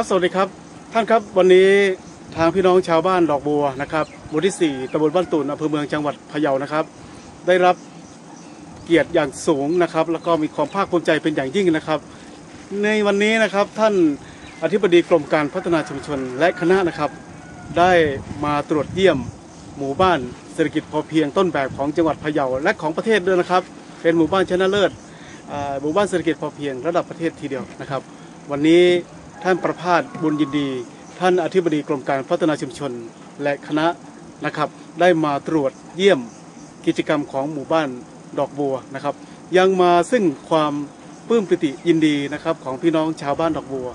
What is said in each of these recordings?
ครับสวัสดีครับท่านครับวันนี้ทางพี่น้องชาวบ้านดอกบัวนะครับหมู่ที่ 4ตำบลบ้านตุ่นอำเภอเมืองจังหวัดพะเยานะครับ ได้รับเกียรติอย่างสูงนะครับ แล้วก็มีความภาคภูมิใจเป็นอย่างยิ่งนะครับ ในวันนี้นะครับท่านอธิบดีกรมการพัฒนาชุมชนและคณะนะครับ ได้มาตรวจเยี่ยมหมู่บ้านเศรษฐกิจพอเพียงต้นแบบของจังหวัดพะเยาและของประเทศด้วยนะครับ เป็นหมู่บ้านชนะเลิศหมู่บ้านเศรษฐกิจพอเพียงระดับประเทศทีเดียวนะครับ วันนี้ ท่านประพาสบุญยินดี ท่านอธิบดีกรมการพัฒนาชุมชน และคณะนะครับ ได้มาตรวจเยี่ยมกิจกรรมของหมู่บ้านดอกบัวนะครับ ยังมาซึ่งความปลื้มปิติยินดีนะครับ ของพี่น้องชาวบ้านดอกบัว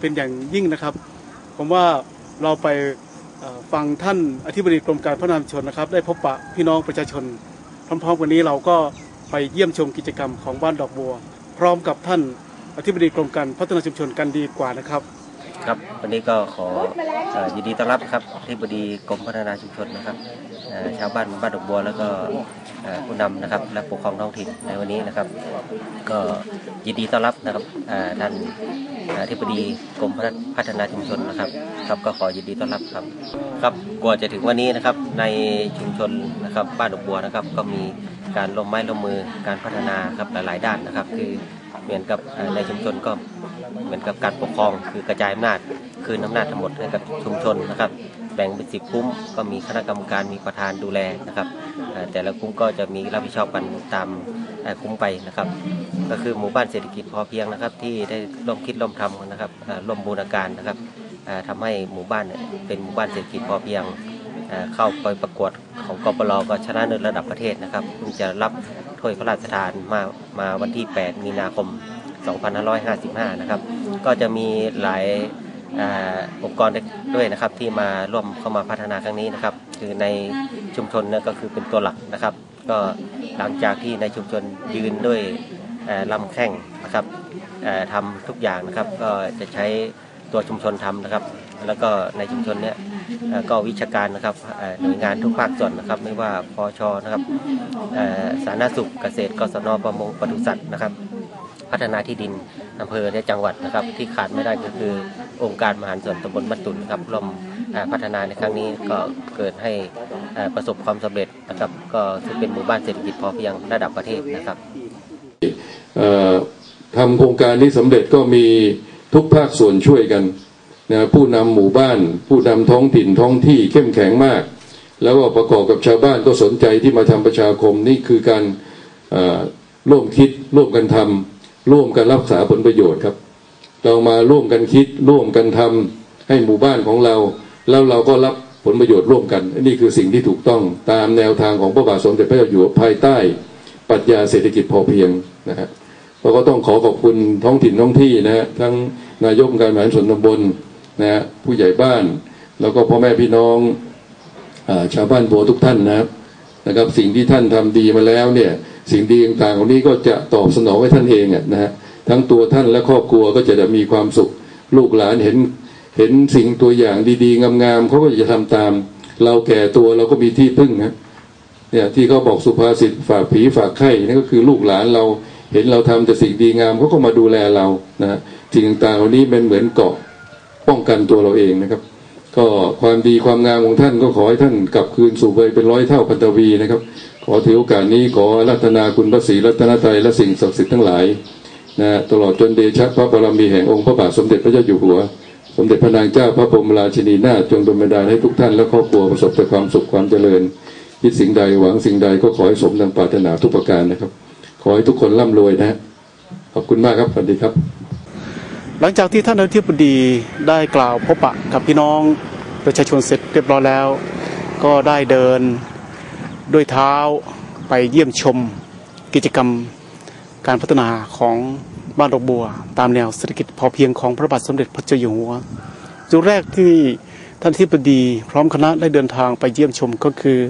เป็นอย่างยิ่งนะครับ ผมว่าเราไปฟังท่านอธิบดีกรมการพัฒนาชุมชนนะครับ ได้พบปะพี่น้องประชาชน พร้อมๆกันนี้เราก็ไปเยี่ยมชมกิจกรรมของบ้านดอกบัว พร้อมกับท่าน อธิบดีกรมการพัฒนาชุมชนกันดีกว่านะครับ ครับ วันนี้ก็ขอเอ่อยินดีต้อนรับครับที่บดีกรมพัฒนาชุมชนนะครับเอ่อชาวบ้านบ้านดอกบัวแล้วก็เอ่อผู้นำนะครับและปกครองท้องถิ่นในวันนี้นะครับ ก็ยินดีต้อนรับนะครับเอ่อท่านอธิบดีกรมพัฒนาชุมชนนะครับครับก็ขอยินดีต้อนรับครับครับกว่าจะถึงวันนี้นะครับในชุมชนนะครับบ้านดอกบัวนะครับก็มีการลงไม้ลงมือการพัฒนาครับหลาย ๆ ด้านนะครับ คือ เหมือนกับในชุมชนก็เหมือนกับการปกครอง คือกระจายอำนาจคืนอำนาจทั้งหมดให้กับชุมชนนะครับ แบ่งเป็นสิบคุ้มก็มีคณะกรรมการมีประธานดูแลนะครับเอ่แต่ละคุ้มก็จะมีรับผิดชอบกันตามคุ้มไปนะครับ ก็คือหมู่บ้านเศรษฐกิจพอเพียงนะครับ ที่ได้ร่วมคิดร่วมทำนะครับร่วมบูรณาการนะครับเอ่อทำให้หมู่บ้านเป็นหมู่บ้านเศรษฐกิจพอเพียง เข้าไปประกวดของกปรก็ชนะเลิศระดับประเทศนะครับเพิ่งจะรับถ้วยพระราชทานมามาวันที่ 8 มีนาคม 2555 นะครับ ก็จะมีหลายองค์กรด้วยนะครับที่มาร่วมเข้ามาพัฒนาครั้งนี้นะครับ คือในชุมชนก็คือเป็นตัวหลักนะครับ ก็หลังจากที่ในชุมชนยืนด้วยลำแข้งนะครับทำทุกอย่างนะครับ ก็จะใช้ตัวชุมชนทำนะครับ แล้วก็ในชุมชนเนี่ยก็วิชาการนะครับหน่วยงานทุกภาคส่วนนะครับ ไม่ว่าพอชอนะครับสาธารณสุขเกษตรกศนประมงปศุสัตว์นะครับ พัฒนาที่ดินอำเภอและจังหวัดนะครับ ที่ขาดไม่ได้ก็คือองค์การมหารส่วนตำบลบ้าตุนนะครับร่วมพัฒนาในครั้งนี้ก็เกิดให้ประสบความสำเร็จนะครับ ก็ซึ่งเป็นหมู่บ้านเศรษฐกิจพอเพียงระดับประเทศนะครับทำโครงการนี้สำเร็จก็มีทุกภาคส่วนช่วยกัน นะผู้นำหมู่บ้าน ผู้นำท้องถิ่นท้องที่เข้มแข็งมาก แล้วก็ประกอบกับชาวบ้านก็สนใจที่มาทำประชาคมนี่คือการร่วมคิดร่วมกันทำร่วมกันรักษาผลประโยชน์ครับ เรามาร่วมกันคิดร่วมกันทำให้หมู่บ้านของเรา แล้วเราก็รับผลประโยชน์ร่วมกัน นี่คือสิ่งที่ถูกต้องตามแนวทางของพระบาทสมเด็จพระเจ้าอยู่หัวภายใต้ปรัชญาเศรษฐกิจพอเพียงนะฮะเราก็ต้องขอขอบคุณท้องถิ่นท้องที่นะฮะทั้งนายกการบริหารส่วนตำบล นะฮะผู้ใหญ่บ้าน แล้วก็พ่อแม่พี่น้องอชาวบ้านบัวทุกท่านนะครับนะครับ สิ่งที่ท่านทำดีมาแล้วเนี่ยสิ่งดีต่างๆเหล่านี้ก็จะตอบสนองให้ท่านเองนะฮะทั้งตัวท่านและครอบครัวก็จะมีความสุขลูกหลานเห็นเห็นสิ่งตัวอย่างดีๆ งามๆเขาก็จะทำตาม เราแก่ตัวเราก็มีที่พึ่งนะเนี่ยที่เขาบอกสุภาษิตฝากผีฝากไข่นั่นก็คือลูกหลานเราเห็นเราทำแต่สิ่งดีงามเขาก็มาดูแลเรานะสิ่งต่างๆเหล่านี้เป็นเหมือนเกาะ ป้องกันตัวเราเองนะครับ ก็ความดีความงามของท่านก็ขอให้ท่านกลับคืนสู่ไปเป็นร้อยเท่าพันตวีนะครับ ขอถือโอกาสนี้ขอรัตนาคุณพระศรีรัตนตรัยและสิ่งศักดิ์สิทธิ์ทั้งหลายนะฮะตลอดจนเดชะพระบารมีแห่งองค์พระบาทสมเด็จพระเจ้าอยู่หัว สมเด็จพระนางเจ้าพระบรมราชินีนาถจงดลบันดาลให้ทุกท่านและครอบครัวประสบแต่ความสุขความเจริญคิดสิ่งใดหวังสิ่งใดก็ขอให้สมดังปรารถนาทุกประการนะครับ ขอให้ทุกคนร่ำรวยนะฮะขอบคุณมากครับสวัสดีครับ หลังจากที่ท่านอธิบดีได้กล่าวพบปะกับพี่น้องประชาชนเสร็จเรียบร้อยแล้ว ก็ได้เดินด้วยเท้าไปเยี่ยมชมกิจกรรมการพัฒนาของบ้านดอกบัว ตามแนวเศรษฐกิจพอเพียงของพระบาทสมเด็จพระเจ้าอยู่หัวจุดแรกที่ท่านอธิบดีพร้อมคณะได้เดินทางไปเยี่ยมชมก็คือ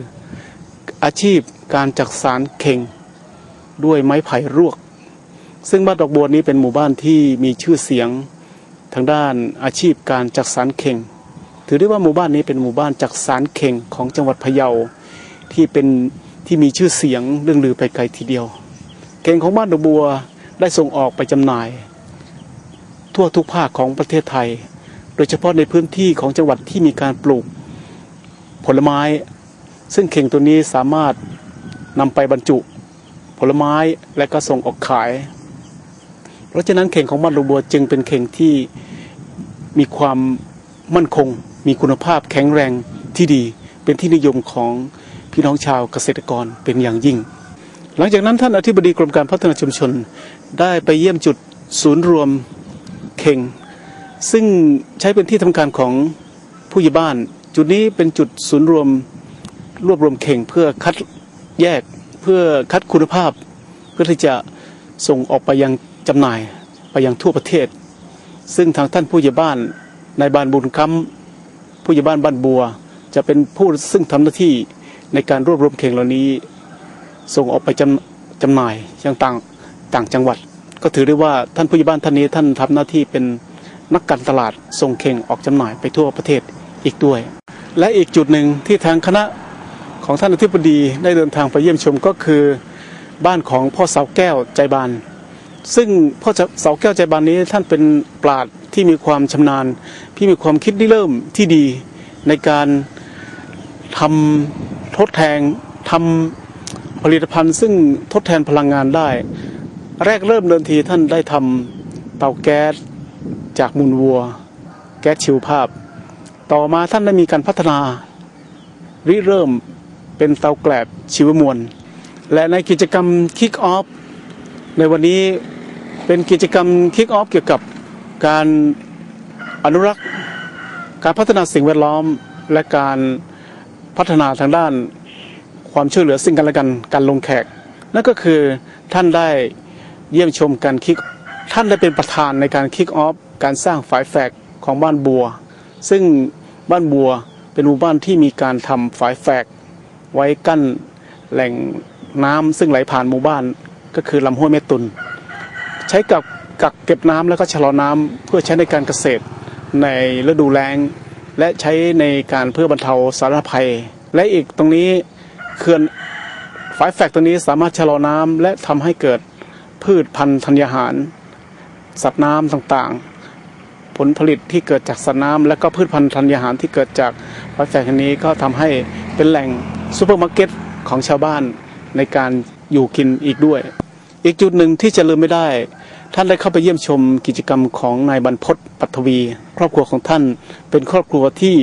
อาชีพการจักสารเข่งด้วยไม้ไผ่รวก ซึ่งบ้านดอกบัวนี้เป็นหมู่บ้านที่มีชื่อเสียงทางด้านอาชีพการจักสารเข่ง ถือได้ว่าหมู่บ้านนี้เป็นหมู่บ้านจักสารเข่งของจังหวัดพะเยาที่เป็นที่มีชื่อเสียงเรื่องลือไปไกลทีเดียว เข่งของบ้านดอกบัวได้ส่งออกไปจำหน่าย ทั่วทุกภาคของประเทศไทย โดยเฉพาะในพื้นที่ของจังหวัดที่มีการปลูกผลไม้ ซึ่งเข่งตัวนี้สามารถนำไปบรรจุ ผลไม้และก็ส่งออกขาย เพราะฉะนั้นเข่งของบ้านดอกบัวจึงเป็นเข่งที่มีความมั่นคง มีคุณภาพแข็งแรงที่ดี เป็นที่นิยมของพี่น้องชาวเกษตรกรเป็นอย่างยิ่ง หลังจากนั้นท่านอธิบดีกรมการพัฒนาชุมชนได้ไปเยี่ยมจุดศูนย์รวมเข่ง ซึ่งใช้เป็นที่ทำการของผู้ใหญ่บ้าน จุดนี้เป็นจุดศูนย์รวมรวบรวมเข่งเพื่อคัดแยกเพื่อคัดคุณภาพ เพื่อที่จะส่งออกไปยัง จำหน่ายไปยังทั่วประเทศ ซึ่งทางท่านผู้ใหญ่บ้านนายบ้านบุญคำผู้ใหญ่บ้านบ้านบัว จะเป็นผู้ซึ่งทำหน้าที่ในการรวบรวมเข่งเหล่านี้ ส่งออกไปจำจำหน่ายยังต่างต่างจังหวัด ก็ถือได้ว่าท่านผู้ใหญ่บ้านท่านนี้ท่านทำหน้าที่เป็นนักการตลาดส่งเข่งออกจำหน่ายไปทั่วประเทศอีกด้วย และอีกจุดหนึ่งที่ทางคณะของท่านอธิบดีได้เดินทางไปเยี่ยมชมก็คือ บ้านของพ่อเสาแก้วใจบาน ซึ่งพ่อเสาแก้วใจบานนี้ท่านเป็นปราดที่มีความชำนาญที่มีความคิดริเริ่มที่ดีในการทำทดแทนทำผลิตภัณฑ์ ซึ่งทดแทนพลังงานได้ แรกเริ่มเดิมทีท่านได้ทำเตาแก๊สจากมูลวัว แก๊สชีวภาพ ต่อมาท่านได้มีการพัฒนา ริเริ่มเป็นเตาแกลบชีวมวล และในกิจกรรม Kick Off ในวันนี้เป็นกิจกรรม Kick Off เกี่ยวกับการอนุรักษ์ การพัฒนาสิ่งแวดล้อม และการพัฒนาทางด้านความช่วยเหลือซึ่งกันและกันการลงแขก นั่นก็คือท่านได้เยี่ยมชมการคิกท่านได้เป็นประธานในการคิกออฟการสร้างฝายแฝกของบ้านบัว ซึ่งบ้านบัวเป็นหมู่บ้านที่มีการทำฝายแฝกไว้กั้นแหล่งน้ำซึ่งไหลผ่านหมู่บ้าน ก็คือลำห้วยแม่ตุน ใช้กับกักเก็บน้ำแล้วก็ชะลอน้ำเพื่อใช้ในการเกษตรในฤดูแล้ง และใช้ในการเพื่อบรรเทาสาธารณภัย และอีกตรงนี้เขื่อนฝายแฝกตัวนี้สามารถชะลอน้ำและทำให้เกิดพืชพันธุ์ธัญญาหาร สัตว์น้ำต่างๆ ผลผลิตที่เกิดจากสัตว์น้ำและก็พืชพันธุ์ธัญญาหารที่เกิดจากฝายแฝกแห่งนี้ก็ทำให้เป็นแหล่งซูเปอร์มาร์เก็ตของชาวบ้านในการอยู่กินอีกด้วย อีกจุดหนึ่งที่จะลืมไม่ได้ ท่านได้เข้าไปเยี่ยมชมกิจกรรมของนายบรรพตปัทวี ครอบครัวของท่านเป็นครอบครัวที่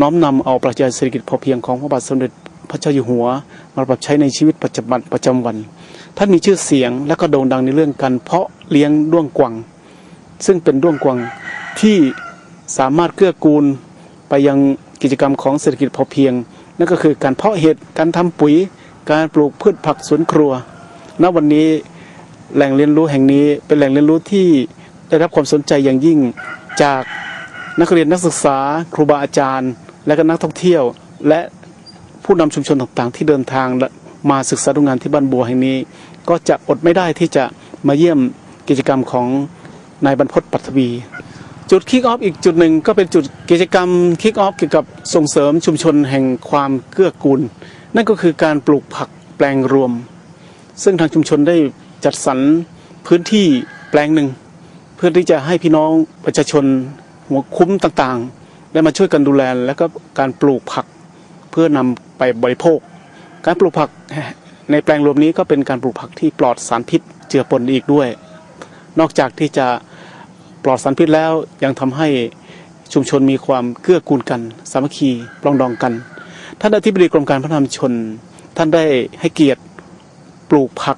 น้อมนำเอาปรัชญาเศรษฐกิจพอเพียงของพระบาทสมเด็จพระเจ้าอยู่หัว มาปรับใช้ในชีวิตประจำวันประจำวัน ท่านมีชื่อเสียงและก็โด่งดังในเรื่องการเพาะเลี้ยงด้วงกวางซึ่งเป็นด้วงกวางที่สามารถเกื้อกูลไปยังกิจกรรมของเศรษฐกิจพอเพียง นั่นก็คือการเพาะเห็ดการทำปุ๋ย การปลูกพืชผักสวนครัว ณวันนี้แหล่งเรียนรู้แห่งนี้เป็นแหล่งเรียนรู้ที่ได้รับความสนใจอย่างยิ่งจากนักเรียนนักศึกษา ครูบาอาจารย์ และก็นักท่องเที่ยว และผู้นำชุมชนต่างๆ ที่เดินทางมาศึกษาดูงานที่บ้านบัวแห่งนี้ ก็จะอดไม่ได้ที่จะมาเยี่ยมกิจกรรมของนายบรรพตปัทวี จุดคิกออฟอีกจุดหนึ่งก็เป็นจุดกิจกรรมคิกออฟเกี่ยวกับส่งเสริมชุมชนแห่งความเกื้อกูล นั่นก็คือการปลูกผักแปลงรวม ซึ่งทางชุมชนได้จัดสรรพื้นที่แปลงหนึ่ง เพื่อที่จะให้พี่น้องประชาชนหัวคุ้มต่างๆ ได้มาช่วยกันดูแล และก็การปลูกผักเพื่อนำไปบริโภค การปลูกผักในแปลงรวมนี้ก็เป็นการปลูกผักที่ปลอดสารพิษเจือปนอีกด้วย นอกจากที่จะปลอดสารพิษแล้วยังทำให้ชุมชนมีความเกื้อกูลกัน สามัคคีปรองดองกัน ท่านอธิบดีกรมการพัฒนาชุมชนท่านได้ให้เกียรติ ปลูกผัก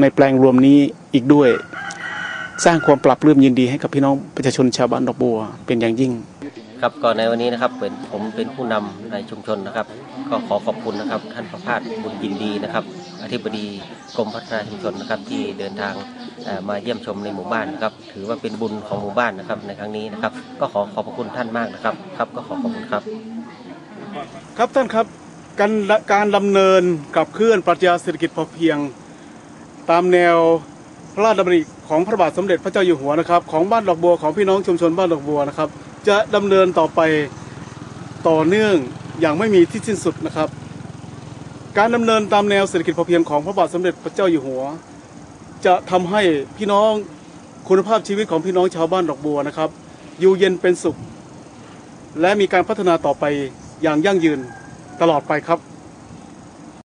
ในแปลงรวมนี้อีกด้วย สร้างความปรับปลื้มยินดีให้กับพี่น้องประชาชนชาวบ้านดอกบัวเป็นอย่างยิ่ง ครับก่อนในวันนี้นะครับเป็นผมเป็นผู้นำในชุมชนนะครับ ก็ขอขอบคุณนะครับ ท่านประภาสบุญยินดีนะครับอธิบดีกรมพัฒนาชุมชนนะครับ ที่เดินทางเอ่อมาเยี่ยมชมในหมู่บ้านนะครับ ถือว่าเป็นบุญของหมู่บ้านนะครับ ในครั้งนี้นะครับ ก็ขอขอบพระคุณท่านมากนะครับ ครับก็ขอขอบคุณครับ ครับท่านครับ การการดำเนินกับเคลื่อนปรัชญาเศรษฐกิจพอเพียง ตามแนวพระราชดำริของพระบาทสมเด็จพระเจ้าอยู่หัวนะครับ ของบ้านดอกบัวของพี่น้องชุมชนบ้านดอกบัวนะครับ จะดำเนินต่อไปต่อเนื่องอย่างไม่มีที่สิ้นสุดนะครับ การดำเนินตามแนวเศรษฐกิจพอเพียงของพระบาทสมเด็จพระเจ้าอยู่หัว จะทำให้พี่น้องคุณภาพชีวิตของพี่น้องชาวบ้านดอกบัวนะครับ อยู่เย็นเป็นสุข และมีการพัฒนาต่อไปอย่างยั่งยืน ตลอดไปครับ